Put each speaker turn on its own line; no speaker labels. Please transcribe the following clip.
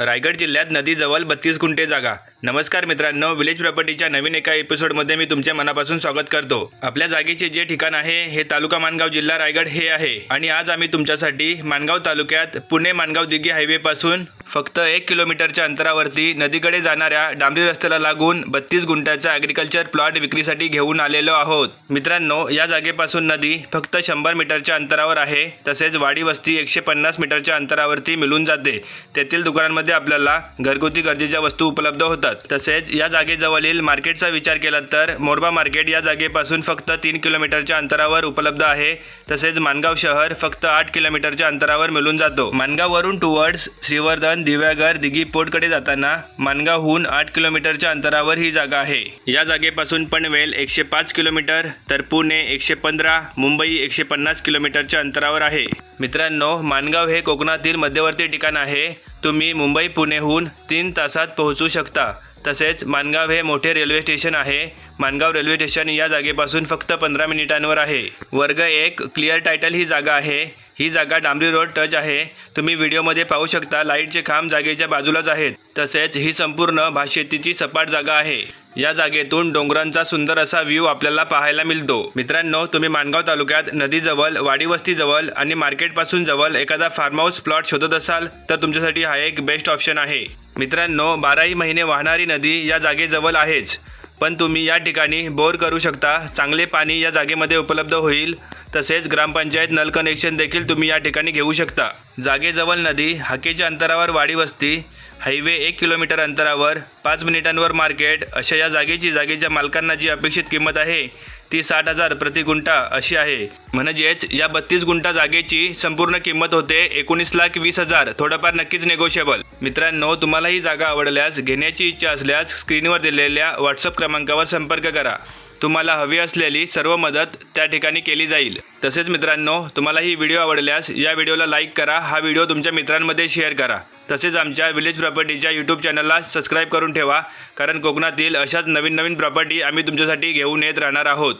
रायगड जिल्ह्यात नदीजवळ बत्तीस गुंठे जागा. नमस्कार मित्रांनो विलेज प्रॉपर्टीच्या नवीन एका एपिसोडमध्ये मी तुमच्या मनापासून स्वागत करतो. आपल्या जागेचे जे ठिकाण आहे हे तालुका मानगाव जिल्हा रायगड हे आहे. आणि आज आम्ही तुमच्यासाठी मानगाव तालुक्यात पुणे मानगाव दिघी हायवे पासून फक्त एक किलोमीटरच्या अंतरावरती नदीकडे जाणाऱ्या डांबरी रस्त्याला लागून बत्तीस गुंठ्याचा ॲग्रिकल्चर प्लॉट विक्रीसाठी घेऊन आलेलो आहोत. मित्रांनो या जागेपासून नदी फक्त शंभर मीटरच्या अंतरावर आहे. तसेच वाडी वस्ती एकशे पन्नास मीटरच्या अंतरावरती मिळून जाते. तेथील दुकानांमध्ये आपल्याला घरगुती गरजेच्या वस्तू उपलब्ध होतात. तसेच या जागेजवळील मार्केटचा विचार केला तर मोरबा मार्केट या जागेपासून फक्त तीन किलोमीटरच्या अंतरावर उपलब्ध आहे. तसेच मानगाव शहर फक्त आठ किलोमीटरच्या अंतरावर मिळून जातो. मानगाववरून टुवर्ड्स श्रीवर्धन दिव्यागर दिघी पोर्टकडे जाताना मानगावहून आठ किलोमीटरच्या अंतरावर ही जागा आहे. या जागेपासून पनवेल एकशे पाच किलोमीटर तर पुणे एकशे पंधरा मुंबई एकशे पन्नास किलोमीटरच्या अंतरावर आहे. मित्रांनो मानगाव हे कोकणातील मध्यवर्ती ठिकाण आहे. तुम्ही मुंबई पुणेहून तीन तासात पोहोचू शकता. तसेच मानगाव हे मोठे रेल्वे स्टेशन आहे. मानगाव रेल्वे स्टेशन या जागेपासून फक्त पंधरा मिनिटांवर आहे. वर्ग एक क्लिअर टायटल ही जागा आहे. ही जागा डांबरी रोड टच आहे. तुम्ही व्हिडिओमध्ये पाहू शकता लाईटचे खांब जागेच्या बाजूलाच आहेत. तसेच ही संपूर्ण भातशेतीची सपाट जागा आहे. या जागेतून डोंगरांचा सुंदर असा व्ह्यू आपल्याला पाहायला मिळतो. मित्रांनो तुम्ही माणगाव तालुक्यात नदीजवळ वाडीवस्तीजवळ आणि मार्केटपासून जवळ एखादा फार्म हाऊस प्लॉट शोधत असाल तर तुमच्यासाठी हा एक बेस्ट ऑप्शन आहे. मित्रांनो बाराही महिने वाहणारी नदी या जागेजवळ आहेच पण तुम्ही या ठिकाणी बोर करू शकता. चांगले पाणी या जागेमध्ये उपलब्ध होईल. तसेच ग्रामपंचायत नल कनेक्शन देखील तुम्ही या ठिकाणी घेऊ शकता. जागेजवळ नदी हाकेच्या अंतरावर वाडी वस्ती हायवे एक किलोमीटर अंतरावर पाच मिनिटांवर मार्केट अशा या जागेची जागेच्या मालकांना जी अपेक्षित किंमत आहे ती साठ हजार प्रति गुंठा अशी आहे. म्हणजेच या बत्तीस गुंठा जागेची संपूर्ण किंमत होते एकोणीस लाख वीस हजार. थोडंफार नक्कीच निगोशिएबल मित्रांनो तुम्हाला ही जागा आवडल्यास घेण्याची इच्छा असल्यास स्क्रीनवर दिलेल्या व्हॉट्सअप क्रमांकावर संपर्क करा. तुम्हाला हवी असलेली सर्व मदत त्या ठिकाणी केली जाईल. तसेच मित्रांनो तुम्हाला ही व्हिडिओ आवडल्यास या व्हिडिओला लाईक करा हा व्हिडिओ तुमच्या मित्रांमध्ये शेअर करा. तसेच आमच्या विलेज प्रॉपर्टीच्या यूट्यूब चॅनलला सबस्क्राईब करून ठेवा कारण कोकणातील अशाच नवीन नवीन प्रॉपर्टी आम्ही तुमच्यासाठी घेऊन येत राहणार आहोत.